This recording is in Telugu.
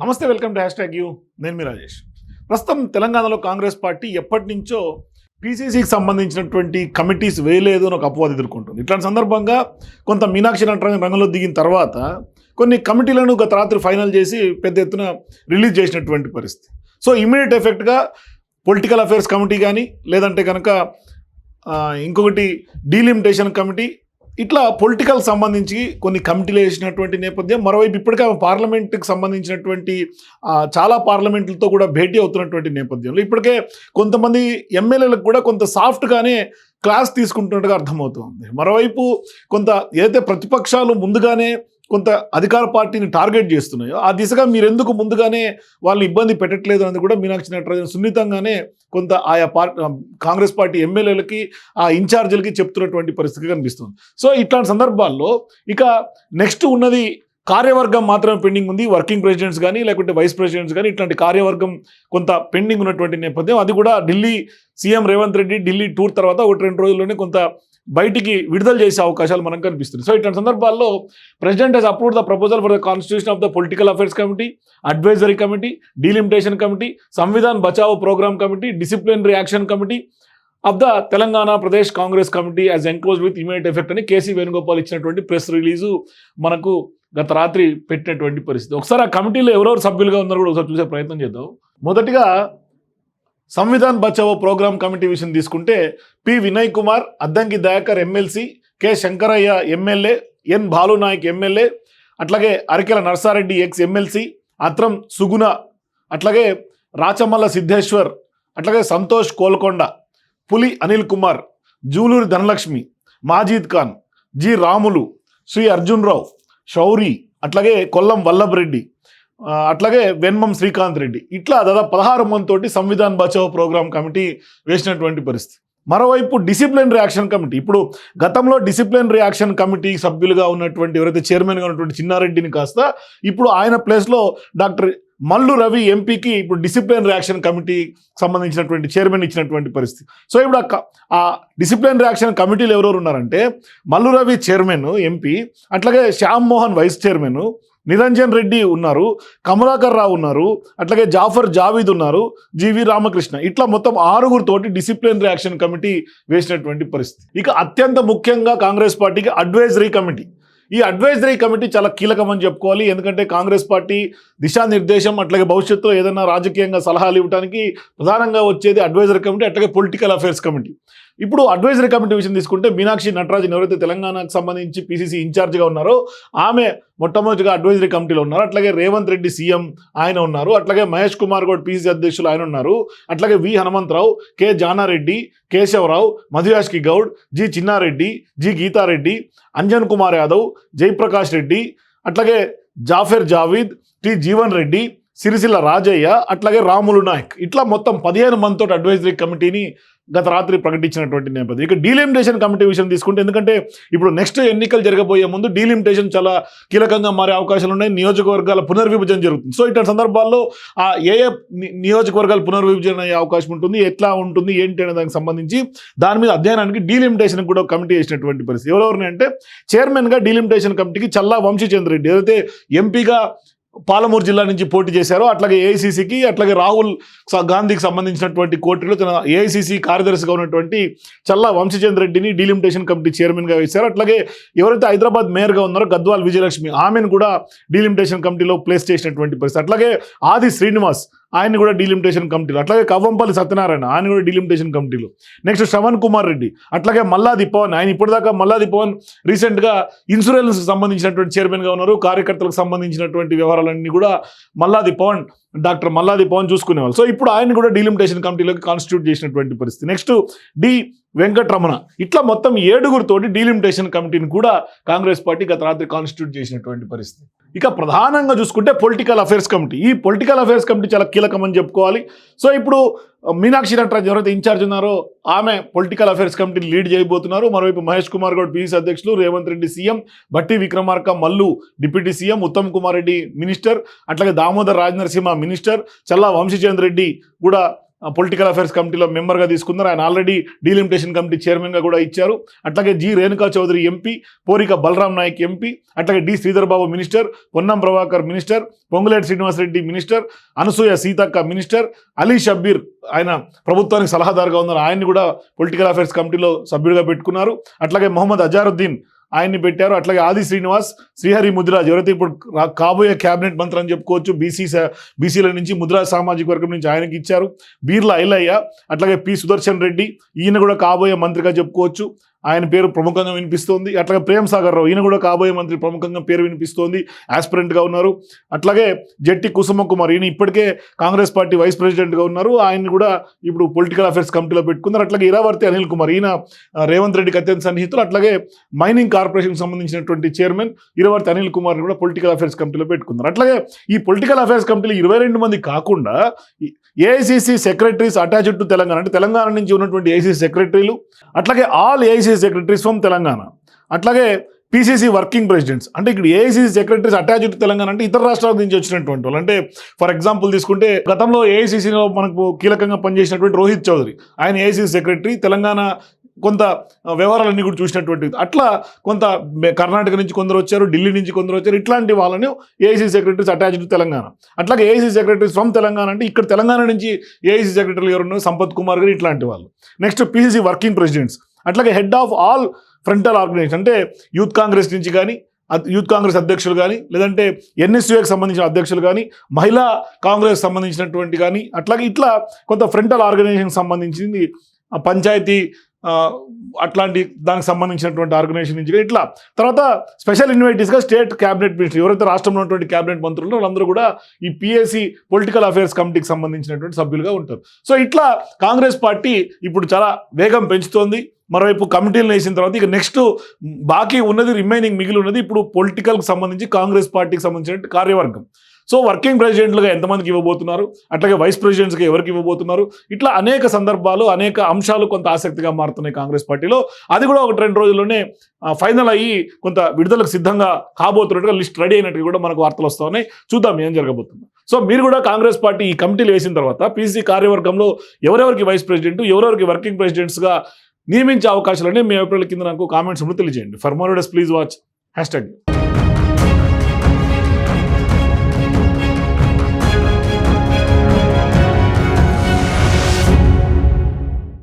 నమస్తే welcome to hashtag you. నేను మీ రాజేష్. ప్రస్తుతం తెలంగాణలో కాంగ్రెస్ పార్టీ ఎప్పటి నుంచో పీసీసీకి సంబంధించినటువంటి కమిటీస్ వేయలేదు అని ఒక అపవాదం ఎదుర్కొంటుంది. ఇట్లాంటి సందర్భంగా కొంత మీనాక్షి నటరాజన్ రంగంలో దిగిన తర్వాత కొన్ని కమిటీలను గత రాత్రి ఫైనల్ చేసి పెద్ద ఎత్తున రిలీజ్ చేసినటువంటి పరిస్థితి. సో ఇమీడియట్ ఎఫెక్ట్గా పొలిటికల్ అఫేర్స్ కమిటీ కానీ లేదంటే కనుక ఇంకొకటి డీలిమిటేషన్ కమిటీ ఇట్లా పొలిటికల్ సంబంధించి కొన్ని కమిటీలు వేసినటువంటి నేపథ్యం మరోవైపు ఇప్పటికే ఆమె పార్లమెంట్కి సంబంధించినటువంటి చాలా పార్లమెంట్లతో కూడా భేటీ అవుతున్నటువంటి నేపథ్యంలో ఇప్పటికే కొంతమంది ఎమ్మెల్యేలకు కూడా కొంత సాఫ్ట్గానే క్లాస్ తీసుకుంటున్నట్టుగా అర్థమవుతుంది. మరోవైపు కొంత ఏదైతే ప్రతిపక్షాలు ముందుగానే కొంత అధికార పార్టీని టార్గెట్ చేస్తున్నాయో ఆ దిశగా మీరు ఎందుకు ముందుగానే వాళ్ళని ఇబ్బంది పెట్టట్లేదు అనేది కూడా మీనాక్షి నటరాజన్ సున్నితంగానే కొంత ఆయా పార్టీ కాంగ్రెస్ పార్టీ ఎమ్మెల్యేలకి ఆ ఇన్ఛార్జీలకి చెప్తున్నటువంటి పరిస్థితి కనిపిస్తుంది. సో ఇట్లాంటి సందర్భాల్లో ఇక నెక్స్ట్ ఉన్నది కార్యవర్గం మాత్రమే పెండింగ్ ఉంది. వర్కింగ్ ప్రెసిడెంట్స్ కానీ లేకుంటే వైస్ ప్రెసిడెంట్స్ కానీ ఇట్లాంటి కార్యవర్గం కొంత పెండింగ్ ఉన్నటువంటి నేపథ్యం. అది కూడా ఢిల్లీ సీఎం రేవంత్ రెడ్డి ఢిల్లీ టూర్ తర్వాత ఒకటి రెండు రోజుల్లోనే కొంత బయటికి విడుదల చేసే అవకాశాలు మనకు కనిపిస్తుంది సో ఇట్లాంటి సందర్భాల్లో president has approve the proposal for the constitution of the political affairs committee advisory committee delimitation committee Samvidhan Bachao program committee discipline reaction committee of the Telangana Pradesh Congress committee as enclose with immediate effect అని కేసీ వేణుగోపాల్ ఇచ్చినటువంటి ప్రెస్ రిలీజు మనకు గత రాత్రి పెట్టినటువంటి పరిస్థితి. ఒకసారి ఆ కమిటీలో ఎవరెవరు సభ్యులుగా ఉన్నారో కూడా ఒకసారి చూసే ప్రయత్నం చేద్దాం. మొదటిగా సంవిధాన్ బచావో ప్రోగ్రామ్ కమిటీ విషయం తీసుకుంటే P Vinay Kumar Addanki Dayakar MLC K Shankaraiah MLA N Balunayak MLA అట్లాగే అరికెల నర్సారెడ్డి ఎక్స్ ఎమ్మెల్సీ అత్రం సుగుణ అట్లాగే రాచమల్ల సిద్ధేశ్వర్ అట్లాగే సంతోష్ కోల్కొండ పులి అనిల్ కుమార్ జూలూరి ధనలక్ష్మి మాజీద్ ఖాన్ జి రాములు శ్రీ అర్జున్ రావు షౌరి అట్లాగే కొల్లం వల్లభ్రెడ్డి అట్లాగే వెన్మం శ్రీకాంత్ రెడ్డి. ఇట్లా దాదాపు పదహారు మంది తోటి సంవిధాన్ బచావ్ ప్రోగ్రామ్ కమిటీ వేసినటువంటి పరిస్థితి. మరోవైపు డిసిప్లిన్ రియాక్షన్ కమిటీ. ఇప్పుడు గతంలో డిసిప్లిన్ రియాక్షన్ కమిటీ సభ్యులుగా ఉన్నటువంటి ఎవరైతే చైర్మన్గా ఉన్నటువంటి చిన్నారెడ్డిని కాస్త ఇప్పుడు ఆయన ప్లేస్లో డాక్టర్ మల్లు రవి ఎంపీకి ఇప్పుడు డిసిప్లిన్ రియాక్షన్ కమిటీ సంబంధించినటువంటి చైర్మన్ ఇచ్చినటువంటి పరిస్థితి. సో ఇప్పుడు ఆ ఆ డిసిప్లిన్ రియాక్షన్ కమిటీలు ఎవరెవరు ఉన్నారంటే మల్లు రవి చైర్మన్ ఎంపీ అట్లాగే శ్యామ్ మోహన్ వైస్ చైర్మన్ నిరంజన్ రెడ్డి ఉన్నారు కమలాకర్ రావు ఉన్నారు అట్లాగే జాఫర్ జావీద్ ఉన్నారు జీవి రామకృష్ణ. ఇట్లా మొత్తం ఆరుగురితోటి డిసిప్లిన్ రియాక్షన్ కమిటీ వేసినటువంటి పరిస్థితి. ఇక అత్యంత ముఖ్యంగా కాంగ్రెస్ పార్టీకి అడ్వైజరీ కమిటీ ఈ అడ్వైజరీ కమిటీ చాలా కీలకం అని చెప్పుకోవాలి. ఎందుకంటే కాంగ్రెస్ పార్టీ దిశానిర్దేశం అట్లాగే భవిష్యత్తులో ఏదైనా రాజకీయంగా సలహాలు ఇవ్వడానికి ప్రధానంగా వచ్చేది అడ్వైజరీ కమిటీ అట్లాగే పొలిటికల్ అఫేర్స్ కమిటీ ఇప్పుడు అడ్వైజరీ కమిటీ విషయం తీసుకుంటే మీనాక్షి నటరాజన్ ఎవరైతే తెలంగాణకు సంబంధించి పీసీసీ ఇన్ఛార్జ్గా ఉన్నారో ఆమె మొట్టమొదటిగా అడ్వైజరీ కమిటీలో ఉన్నారు. అట్లాగే రేవంత్ రెడ్డి సీఎం ఆయన ఉన్నారు. అట్లాగే మహేష్ కుమార్ గౌడ్ పీసీసీ అధ్యక్షులు ఆయన ఉన్నారు. అట్లాగే వి Hanumantharao K Janareddy Keshavarao Madhuyashki Goud G Chinnareddy G Geetareddy Anjan Kumar Yadav Jayaprakash Reddy అట్లాగే జాఫర్ జావీద్ టి జీవన్ రెడ్డి సిరిసిల్ల రాజయ్య అట్లాగే రాములు నాయక్. ఇట్లా మొత్తం పదిహేను మందితో అడ్వైజరీ కమిటీని గత రాత్రి ప్రకటించినటువంటి నేపథ్యం. ఇక డీలిమిటేషన్ కమిటీ విషయం తీసుకుంటే ఎందుకంటే ఇప్పుడు నెక్స్ట్ ఎన్నికలు జరగబోయే ముందు డీలిమిటేషన్ చాలా కీలకంగా మారే అవకాశాలు ఉన్నాయి. నియోజకవర్గాల పునర్విభజన జరుగుతుంది. సో ఇట్లాంటి సందర్భాల్లో ఆ ఏ ఏ నియోజకవర్గాలు నియోజకవర్గాల పునర్విభజన అయ్యే అవకాశం ఉంటుంది ఎట్లా ఉంటుంది ఏంటి అనే దానికి సంబంధించి దాని మీద అధ్యయనానికి డీలిమిటేషన్ కూడా కమిటీ వేసినటువంటి పరిస్థితి. ఎవరెవరిని అంటే చైర్మన్గా డీలిమిటేషన్ కమిటీకి చల్లా వంశీచంద్ర రెడ్డి. ఏదైతే ఎంపీగా పాలమూరు జిల్లా నుంచి పోటీ చేశారో. అట్లాగే ఏఐసీసీకి అట్లాగే రాహుల్ గాంధీకి సంబంధించినటువంటి కోర్టులో తన ఏఐసీసీ కార్యదర్శిగా ఉన్నటువంటి చల్లా వంశీచంద్ర రెడ్డిని డీలిమిటేషన్ కమిటీ చైర్మన్గా వేశారు. అట్లాగే ఎవరైతే హైదరాబాద్ మేయర్గా ఉన్నారో గద్వాల్ విజయలక్ష్మి ఆమెను కూడా డీలిమిటేషన్ కమిటీలో ప్లేస్ చేసినటువంటి పరిస్థితి. అట్లాగే ఆది శ్రీనివాస్ ఆయన కూడా డీలిమిటేషన్ కమిటీలో అట్లాగే కవ్వంపల్లి సత్యనారాయణ ఆయన కూడా డీలిమిటేషన్ కమిటీలో నెక్స్ట్ శ్రవణ్ కుమార్ రెడ్డి అట్లాగే మల్లాది పవన్ ఆయన ఇప్పటిదాకా మల్లాది పవన్ రీసెంట్గా ఇన్సూరెన్స్ సంబంధించినటువంటి చైర్మన్గా ఉన్నారు కార్యకర్తలకు సంబంధించినటువంటి వ్యవహారాలన్నీ కూడా మల్లాది పవన్ డాక్టర్ మల్లాది పవన్ చూసుకునేవాళ్ళు. సో ఇప్పుడు ఆయన కూడా డీలిమిటేషన్ కమిటీలోకి కాన్స్టిట్యూట్ చేసినటువంటి పరిస్థితి. Next D Venkataramana. ఇట్లా మొత్తం ఏడుగురితోటి డీలిమిటేషన్ కమిటీని కూడా కాంగ్రెస్ పార్టీ గత రాత్రి కాన్స్టిట్యూట్ చేసినటువంటి పరిస్థితి. ఇక ప్రధానంగా చూసుకుంటే పొలిటికల్ అఫేర్స్ కమిటీ. ఈ పొలిటికల్ అఫేర్స్ కమిటీ చాలా కీలకమని చెప్పుకోవాలి. సో ఇప్పుడు మీనాక్షి నటరాజ్ ఎవరైతే ఇన్ఛార్జ్ ఉన్నారో ఆమె పొలిటికల్ అఫైర్స్ కమిటీని లీడ్ చేయబోతున్నారు. మరోవైపు మహేష్ కుమార్ గౌడ్ పీసీ అధ్యక్షులు Revanth Reddy CM Bhatti Vikramarka Mallu deputy CM Uttam Kumar Reddy minister అట్లాగే దామోదర్ రాజనరసింహ మినిస్టర్ చల్లా వంశీచంద్ర రెడ్డి కూడా పొలిటికల్ అఫైర్స్ కమిటీలో మెంబర్గా తీసుకున్నారు. ఆయన ఆల్రెడీ డీలిమిటేషన్ కమిటీ చైర్మన్గా కూడా ఇచ్చారు. అట్లాగే G Renuka Chowdary MP Porika Balram Naik MP అట్లాగే D Sridhar Babu minister Ponnam Prabhakar minister Ponguleti Srinivasa Reddy minister Anasuya Seethakka minister Ali Shabbir ఆయన ప్రభుత్వానికి సలహాదారుగా ఉన్నారు. ఆయన్ని కూడా పొలిటికల్ అఫైర్స్ కమిటీలో సభ్యుడిగా పెట్టుకున్నారు. అట్లాగే మొహమ్మద్ అజారుద్దీన్ ఆయన్ని పెట్టారు. అట్లాగే ఆది శ్రీనివాస్ శ్రీహరి ముదిరాజ్ ఎవరైతే ఇప్పుడు కాబోయే క్యాబినెట్ మంత్రి అని చెప్పుకోవచ్చు బీసీ బీసీల నుంచి ముదిరాజ్ సామాజిక వర్గం నుంచి ఆయనకి ఇచ్చారు. బీర్ల ఐలయ్య అట్లాగే పి సుదర్శన్ రెడ్డి ఈయన కూడా కాబోయే మంత్రిగా చెప్పుకోవచ్చు. ఆయన పేరు ప్రముఖంగా వినిపిస్తోంది. అట్లాగే ప్రేమ్ సాగర్ రావు ఈయన కూడా కాబోయే మంత్రి ప్రముఖంగా పేరు వినిపిస్తోంది. యాస్పిరెంట్గా ఉన్నారు. అట్లాగే జట్టి కుసుమ కుమార్ ఈయన ఇప్పటికే కాంగ్రెస్ పార్టీ వైస్ ప్రెసిడెంట్గా ఉన్నారు. ఆయన కూడా ఇప్పుడు పొలిటికల్ అఫైర్స్ కమిటీలో పెట్టుకున్నారు. అట్లాగే ఇరావర్తి అనిల్ కుమార్ ఈయన రేవంత్ రెడ్డికి అత్యంత సన్నిహితులు. అట్లాగే మైనింగ్ కార్పొరేషన్కి సంబంధించినటువంటి చైర్మన్ ఇరవర్తి అనిల్ కుమార్ కూడా పొలిటికల్ అఫేర్స్ కమిటీలో పెట్టుకున్నారు. అట్లాగే ఈ పొలిటికల్ అఫైర్స్ కమిటీలో ఇరవై రెండు మంది కాకుండా AICC secretaries attached to Telangana. అంటే తెలంగాణ నుంచి ఉన్నటువంటి ఏఐసిసి సెక్రటరీలు అట్లాగే all AICC secretaries from Telangana అట్లాగే పీసీసీ వర్కింగ్ ప్రెసిడెంట్స్ అంటే ఇక్కడ ఏఐసీసీ సెక్రటరీస్ అటాచ్డ్ తెలంగాణ అంటే ఇతర రాష్ట్రాల నుంచి వచ్చినటువంటి వాళ్ళు. అంటే ఫర్ ఎగ్జాంపుల్ తీసుకుంటే గతంలో ఏఐసీసీలో మనకు కీలకంగా పనిచేసినటువంటి రోహిత్ చౌదరి. ఆయన ఏఐసీసీ సెక్రటరీ తెలంగాణ కొంత వ్యవహారాలన్నీ కూడా చూసినటువంటి అట్లా కొంత కర్ణాటక నుంచి కొందరు వచ్చారు ఢిల్లీ నుంచి కొందరు వచ్చారు. ఇట్లాంటి వాళ్ళని ఏఐసీ సెక్రటరీస్ అటాచ్డ్ తెలంగాణ అట్లాగే ఏఐసీ సెక్రటరీస్ ఫ్రమ్ తెలంగాణ అంటే ఇక్కడ తెలంగాణ నుంచి ఏఐసీ సెక్రటరీలు ఎవరు సంపత్ కుమార్ గారు ఇట్లాంటి వాళ్ళు. నెక్స్ట్ పీసీసీ వర్కింగ్ ప్రెసిడెంట్స్ అట్లాగే head of all frontal organisation అంటే యూత్ కాంగ్రెస్ నుంచి కానీ యూత్ కాంగ్రెస్ అధ్యక్షులు కానీ లేదంటే ఎన్ఎస్యుఏకి సంబంధించిన అధ్యక్షులు కానీ మహిళా కాంగ్రెస్ సంబంధించినటువంటి కానీ అట్లాగే ఇట్లా కొంత ఫ్రంటల్ ఆర్గనైజేషన్కి సంబంధించింది పంచాయతీ అట్లాంటి దానికి సంబంధించినటువంటి ఆర్గనైజేషన్ నుంచి ఇట్లా. తర్వాత స్పెషల్ ఇన్వైటీస్గా స్టేట్ క్యాబినెట్ మినిస్టర్ ఎవరైతే రాష్ట్రంలో ఉన్నటువంటి క్యాబినెట్ మంత్రులు వాళ్ళందరూ కూడా ఈ పిఎస్సి పొలిటికల్ అఫైర్స్ కమిటీకి సంబంధించినటువంటి సభ్యులుగా ఉంటారు. సో ఇట్లా కాంగ్రెస్ పార్టీ ఇప్పుడు చాలా వేగం పెంచుతోంది. మరోవైపు కమిటీలు వేసిన తర్వాత ఇక నెక్స్ట్ బాకీ ఉన్నది రిమైనింగ్ మిగిలి ఉన్నది ఇప్పుడు పొలిటికల్కి సంబంధించి కాంగ్రెస్ పార్టీకి సంబంధించిన కార్యవర్గం. సో వర్కింగ్ ప్రెసిడెంట్లుగా ఎంతమందికి ఇవ్వబోతున్నారు? అట్లాగే వైస్ ప్రెసిడెంట్స్గా ఎవరికి ఇవ్వబోతున్నారు? ఇట్లా అనేక సందర్భాలు అనేక అంశాలు కొంత ఆసక్తిగా మారుతున్నాయి కాంగ్రెస్ పార్టీలో. అది కూడా ఒక రెండు రోజుల్లోనే ఫైనల్ అయ్యి కొంత విడుదలకు సిద్ధంగా కాబోతున్నట్టుగా లిస్ట్ రెడీ అయినట్టుగా కూడా మనకు వార్తలు వస్తూ ఉన్నాయి. చూద్దాం ఏం జరగబోతుంది. సో మీరు కూడా కాంగ్రెస్ పార్టీ ఈ కమిటీలు వేసిన తర్వాత పీసీ కార్యవర్గంలో ఎవరెవరికి వైస్ ప్రెసిడెంట్ ఎవరెవరికి వర్కింగ్ ప్రెసిడెంట్స్గా నియమించే అవకాశాలని మీ అభిప్రాయాల కింద నాకు కామెంట్స్ కూడా తెలియజేయండి. For more please watch hashtag